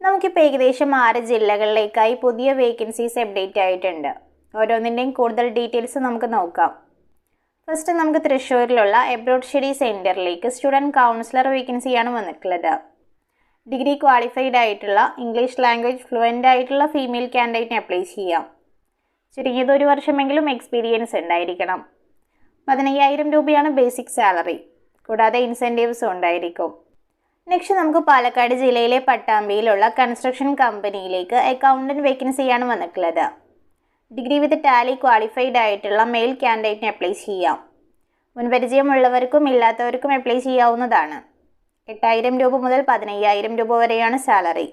നമുക്കിപ്പോൾ ഏകദേശം ആറ് ജില്ലകളിലേക്കായി പുതിയ വേക്കൻസീസ് അപ്ഡേറ്റ് ആയിട്ടുണ്ട്. ഓരോന്നിന്റെയും കൂടുതൽ ഡീറ്റെയിൽസ് നമുക്ക് നോക്കാം. ഫസ്റ്റ് നമുക്ക് തൃശ്ശൂരിലുള്ള എബ്രോഡ് സ്റ്റഡി സെന്ററിലേക്ക് സ്റ്റുഡന്റ് കൗൺസിലർ വേക്കൻസിയാണ് വന്നിട്ടുള്ളത്. ഡിഗ്രി ക്വാളിഫൈഡ് ആയിട്ടുള്ള ഇംഗ്ലീഷ് ലാംഗ്വേജ് ഫ്ലുവന്റ് ആയിട്ടുള്ള ഫീമെയിൽ കാൻഡിഡേറ്റിന് അപ്ലൈ ചെയ്യാം. ചുരുങ്ങിയത് ഒരു വർഷമെങ്കിലും എക്സ്പീരിയൻസ് ഉണ്ടായിരിക്കണം. പതിനയ്യായിരം രൂപയാണ് ബേസിക് സാലറി കൂടാതെ ഇൻസെന്റീവ്സും ഉണ്ടായിരിക്കും. നെക്സ്റ്റ് നമുക്ക് പാലക്കാട് ജില്ലയിലെ പട്ടാമ്പിയിലുള്ള കൺസ്ട്രക്ഷൻ കമ്പനിയിലേക്ക് അക്കൗണ്ടന്റ് വേക്കൻസിയാണ് വന്നിട്ടുള്ളത്. ഡിഗ്രി വിത്ത് ടാലി ക്വാളിഫൈഡ് ആയിട്ടുള്ള മെയിൽ ക്യാൻഡിഡേറ്റിന് അപ്ലൈ ചെയ്യാം. മുൻപരിചയമുള്ളവർക്കും ഇല്ലാത്തവർക്കും അപ്ലൈ ചെയ്യാവുന്നതാണ്. എട്ടായിരം രൂപ മുതൽ പതിനയ്യായിരം രൂപ വരെയാണ് സാലറി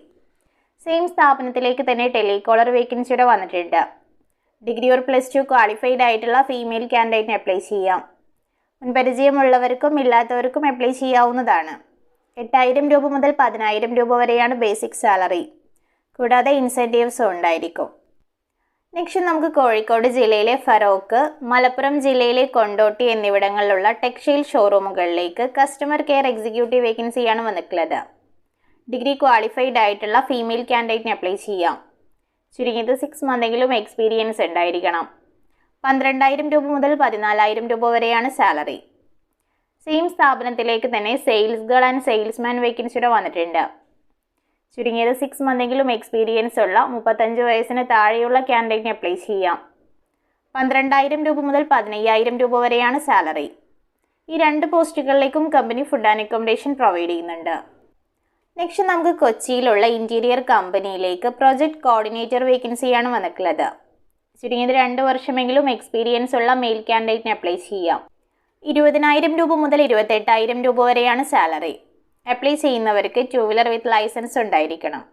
സെയിം സ്ഥാപനത്തിലേക്ക് തന്നെ ടെലികോളർ വേക്കൻസിയുടെ വന്നിട്ടുണ്ട്. Degree or plus two qualified ആയിട്ടുള്ള ഫീമെയിൽ ക്യാൻഡിഡേറ്റിന് അപ്ലൈ ചെയ്യാം. മുൻപരിചയമുള്ളവർക്കും ഇല്ലാത്തവർക്കും അപ്ലൈ ചെയ്യാവുന്നതാണ്. എട്ടായിരം രൂപ മുതൽ പതിനായിരം രൂപ വരെയാണ് ബേസിക് സാലറി കൂടാതെ ഇൻസെന്റീവ്സും ഉണ്ടായിരിക്കും. നെക്സ്റ്റ് നമുക്ക് കോഴിക്കോട് ജില്ലയിലെ ഫറോക്ക് മലപ്പുറം ജില്ലയിലെ കൊണ്ടോട്ടി എന്നിവിടങ്ങളിലുള്ള ടെക്സ്റ്റൈൽ ഷോറൂമുകളിലേക്ക് കസ്റ്റമർ കെയർ എക്സിക്യൂട്ടീവ് വേക്കൻസിയാണ് വന്നിട്ടുള്ളത്. ഡിഗ്രി ക്വാളിഫൈഡ് ആയിട്ടുള്ള ഫീമെയിൽ കാൻഡിഡേറ്റിന് അപ്ലൈ ചെയ്യാം. ചുരുങ്ങിയത് സിക്സ് മന്തെങ്കിലും എക്സ്പീരിയൻസ് ഉണ്ടായിരിക്കണം. പന്ത്രണ്ടായിരം രൂപ മുതൽ പതിനാലായിരം രൂപ വരെയാണ് സാലറി സെയിം സ്ഥാപനത്തിലേക്ക് തന്നെ സെയിൽസ് ഗേൾ ആൻഡ് സെയിൽസ്മാൻ വേക്കൻസിയുടെ വന്നിട്ടുണ്ട്. ചുരുങ്ങിയത് സിക്സ് മന്തെങ്കിലും എക്സ്പീരിയൻസ് ഉള്ള മുപ്പത്തഞ്ച് വയസ്സിന് താഴെയുള്ള ക്യാൻഡിഡേറ്റിന് അപ്ലൈ ചെയ്യാം. പന്ത്രണ്ടായിരം രൂപ മുതൽ പതിനയ്യായിരം രൂപ വരെയാണ് സാലറി ഈ രണ്ട് പോസ്റ്റുകളിലേക്കും company food and accommodation provide ചെയ്യുന്നുണ്ട്. നെക്സ്റ്റ് നമുക്ക് കൊച്ചിയിലുള്ള ഇന്റീരിയർ കമ്പനിയിലേക്ക് പ്രൊജക്ട് കോർഡിനേറ്റർ വേക്കൻസിയാണ് വന്നിട്ടുള്ളത്. ചുരുങ്ങിയത് രണ്ട് വർഷമെങ്കിലും എക്സ്പീരിയൻസ് ഉള്ള മെയിൽ ക്യാൻഡിഡേറ്റിന് അപ്ലൈ ചെയ്യാം. ഇരുപതിനായിരം രൂപ മുതൽ ഇരുപത്തെട്ടായിരം രൂപ വരെയാണ് സാലറി. അപ്ലൈ ചെയ്യുന്നവർക്ക് ടു വീലർ വിത്ത് ലൈസൻസ് ഉണ്ടായിരിക്കണം.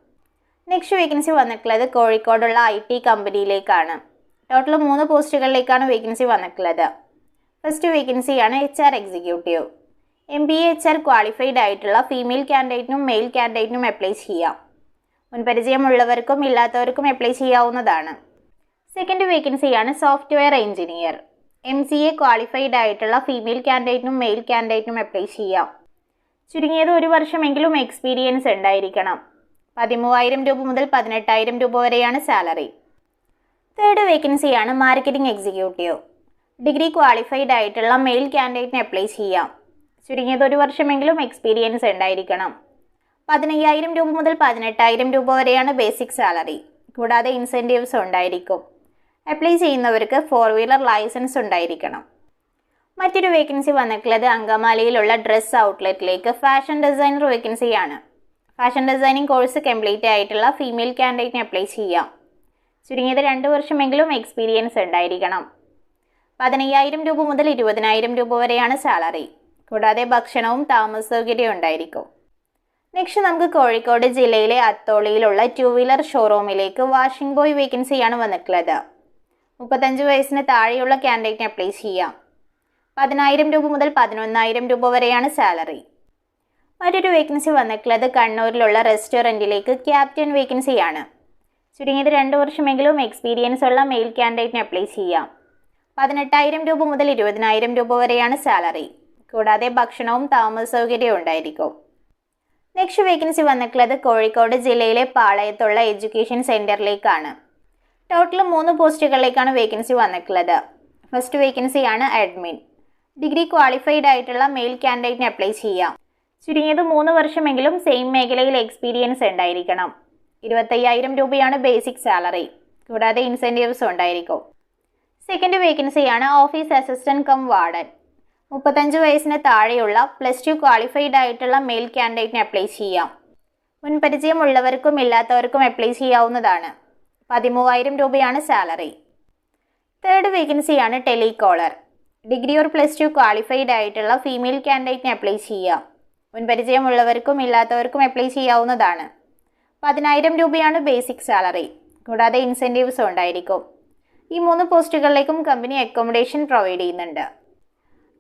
നെക്സ്റ്റ് വേക്കൻസി വന്നിട്ടുള്ളത് കോഴിക്കോടുള്ള ഐ ടി കമ്പനിയിലേക്കാണ് ടോട്ടൽ മൂന്ന് പോസ്റ്റുകളിലേക്കാണ് വേക്കൻസി വന്നിട്ടുള്ളത്. ഫസ്റ്റ് വേക്കൻസിയാണ് H R executive M B H R qualified ആയിട്ടുള്ള ഫീമെയിൽ കാൻഡിഡേറ്റിനും മെയിൽ കാൻഡിഡേറ്റിനും അപ്ലൈ ചെയ്യാം. മുൻപരിചയമുള്ളവർക്കും ഇല്ലാത്തവർക്കും അപ്ലൈ ചെയ്യാവുന്നതാണ്. സെക്കൻഡ് വേക്കൻസിയാണ് software engineer M C A qualified ആയിട്ടുള്ള ഫീമെയിൽ കാൻഡിഡേറ്റിനും മെയിൽ കാൻഡിഡേറ്റിനും അപ്ലൈ ചെയ്യാം. ചുരുങ്ങിയത് ഒരു വർഷമെങ്കിലും എക്സ്പീരിയൻസ് ഉണ്ടായിരിക്കണം. പതിമൂവായിരം രൂപ മുതൽ പതിനെട്ടായിരം രൂപ വരെയാണ് സാലറി തേർഡ് വേക്കൻസിയാണ് മാർക്കറ്റിംഗ് എക്സിക്യൂട്ടീവ് ഡിഗ്രി ക്വാളിഫൈഡ് ആയിട്ടുള്ള മെയിൽ കാൻഡിഡേറ്റിന് അപ്ലൈ ചെയ്യാം. ചുരുങ്ങിയത് ഒരു വർഷമെങ്കിലും എക്സ്പീരിയൻസ് ഉണ്ടായിരിക്കണം. പതിനയ്യായിരം രൂപ മുതൽ പതിനെട്ടായിരം രൂപ വരെയാണ് ബേസിക് സാലറി കൂടാതെ ഇൻസെന്റീവ്സ് ഉണ്ടായിരിക്കും. അപ്ലൈ ചെയ്യുന്നവർക്ക് ഫോർ വീലർ ലൈസൻസ് ഉണ്ടായിരിക്കണം. മറ്റൊരു വേക്കൻസി വന്നിട്ടുള്ളത് അങ്കമാലിയിലുള്ള ഡ്രസ് ഔട്ട്ലെറ്റിലേക്ക് ഫാഷൻ ഡിസൈനർ വേക്കൻസിയാണ് ഫാഷൻ ഡിസൈനിങ് കോഴ്സ് കംപ്ലീറ്റ് ആയിട്ടുള്ള ഫീമെയിൽ കാൻഡിഡേറ്റിന് അപ്ലൈ ചെയ്യാം. ചുരുങ്ങിയത് രണ്ട് വർഷമെങ്കിലും എക്സ്പീരിയൻസ് ഉണ്ടായിരിക്കണം. പതിനയ്യായിരം രൂപ മുതൽ ഇരുപതിനായിരം രൂപ വരെയാണ് സാലറി കൂടാതെ ഭക്ഷണവും താമസ സൗകര്യവും ഉണ്ടായിരിക്കും. നെക്സ്റ്റ് നമുക്ക് കോഴിക്കോട് ജില്ലയിലെ അത്തോളിയിലുള്ള ടു വീലർ ഷോറൂമിലേക്ക് വാഷിംഗ് ബോയ് വേക്കൻസിയാണ് വന്നിട്ടുള്ളത്. മുപ്പത്തഞ്ച് വയസ്സിന് താഴെയുള്ള ക്യാൻഡിഡേറ്റിന് അപ്ലൈ ചെയ്യാം. പതിനായിരം രൂപ മുതൽ പതിനൊന്നായിരം രൂപ വരെയാണ് സാലറി മറ്റൊരു വേക്കൻസി വന്നിട്ടുള്ളത് കണ്ണൂരിലുള്ള റെസ്റ്റോറന്റിലേക്ക് ക്യാപ്റ്റൻ വേക്കൻസിയാണ് ചുരുങ്ങിയത് രണ്ട് വർഷമെങ്കിലും എക്സ്പീരിയൻസ് ഉള്ള മെയിൽ ക്യാൻഡിഡേറ്റിന് അപ്ലൈ ചെയ്യാം. പതിനെട്ടായിരം രൂപ മുതൽ ഇരുപതിനായിരം രൂപ വരെയാണ് സാലറി കൂടാതെ ഭക്ഷണവും താമസ സൗകര്യവും ഉണ്ടായിരിക്കും. നെക്സ്റ്റ് വേക്കൻസി വന്നിട്ടുള്ളത് കോഴിക്കോട് ജില്ലയിലെ പാളയത്തുള്ള എഡ്യൂക്കേഷൻ സെന്ററിലേക്കാണ് ടോട്ടൽ മൂന്ന് പോസ്റ്റുകളിലേക്കാണ് വേക്കൻസി വന്നിട്ടുള്ളത്. ഫസ്റ്റ് വേക്കൻസിയാണ് അഡ്മിൻ ഡിഗ്രി ക്വാളിഫൈഡ് ആയിട്ടുള്ള മെയിൽ കാൻഡിഡേറ്റിന് അപ്ലൈ ചെയ്യാം. ചുരുങ്ങിയത് മൂന്ന് വർഷമെങ്കിലും സെയിം മേഖലയിൽ എക്സ്പീരിയൻസ് ഉണ്ടായിരിക്കണം. ഇരുപത്തയ്യായിരം രൂപയാണ് ബേസിക് സാലറി കൂടാതെ ഇൻസെന്റീവ്സ് ഉണ്ടായിരിക്കും. സെക്കൻഡ് വേക്കൻസിയാണ് ഓഫീസ് അസിസ്റ്റന്റ് കം വാർഡൻ മുപ്പത്തഞ്ച് വയസ്സിന് താഴെയുള്ള പ്ലസ് ടു ക്വാളിഫൈഡ് ആയിട്ടുള്ള മെയിൽ കാൻഡിഡേറ്റിന് അപ്ലൈ ചെയ്യാം. മുൻപരിചയമുള്ളവർക്കും ഇല്ലാത്തവർക്കും അപ്ലൈ ചെയ്യാവുന്നതാണ്. പതിമൂവായിരം രൂപയാണ് സാലറി. തേർഡ് വേക്കൻസിയാണ് telecaller. Degree or plus two qualified ആയിട്ടുള്ള ഫീമെയിൽ കാൻഡിഡേറ്റിന് അപ്ലൈ ചെയ്യാം. മുൻപരിചയമുള്ളവർക്കും ഇല്ലാത്തവർക്കും അപ്ലൈ ചെയ്യാവുന്നതാണ്. പതിനായിരം രൂപയാണ് ബേസിക് സാലറി കൂടാതെ ഇൻസെന്റീവ്സും ഉണ്ടായിരിക്കും. ഈ മൂന്ന് പോസ്റ്റുകളിലേക്കും കമ്പനി അക്കോമഡേഷൻ പ്രൊവൈഡ് ചെയ്യുന്നുണ്ട്.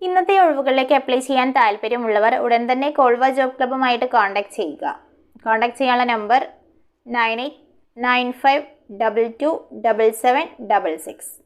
ഇന്നത്തെ ഒഴിവുകളിലേക്ക് അപ്ലൈ ചെയ്യാൻ താല്പര്യമുള്ളവർ ഉടൻ തന്നെ കോൾവ ജോബ് ക്ലബ്ബുമായിട്ട് കോൺടാക്ട് ചെയ്യുക. കോൺടാക്ട് ചെയ്യാനുള്ള number nine eight nine five double two double seven double six.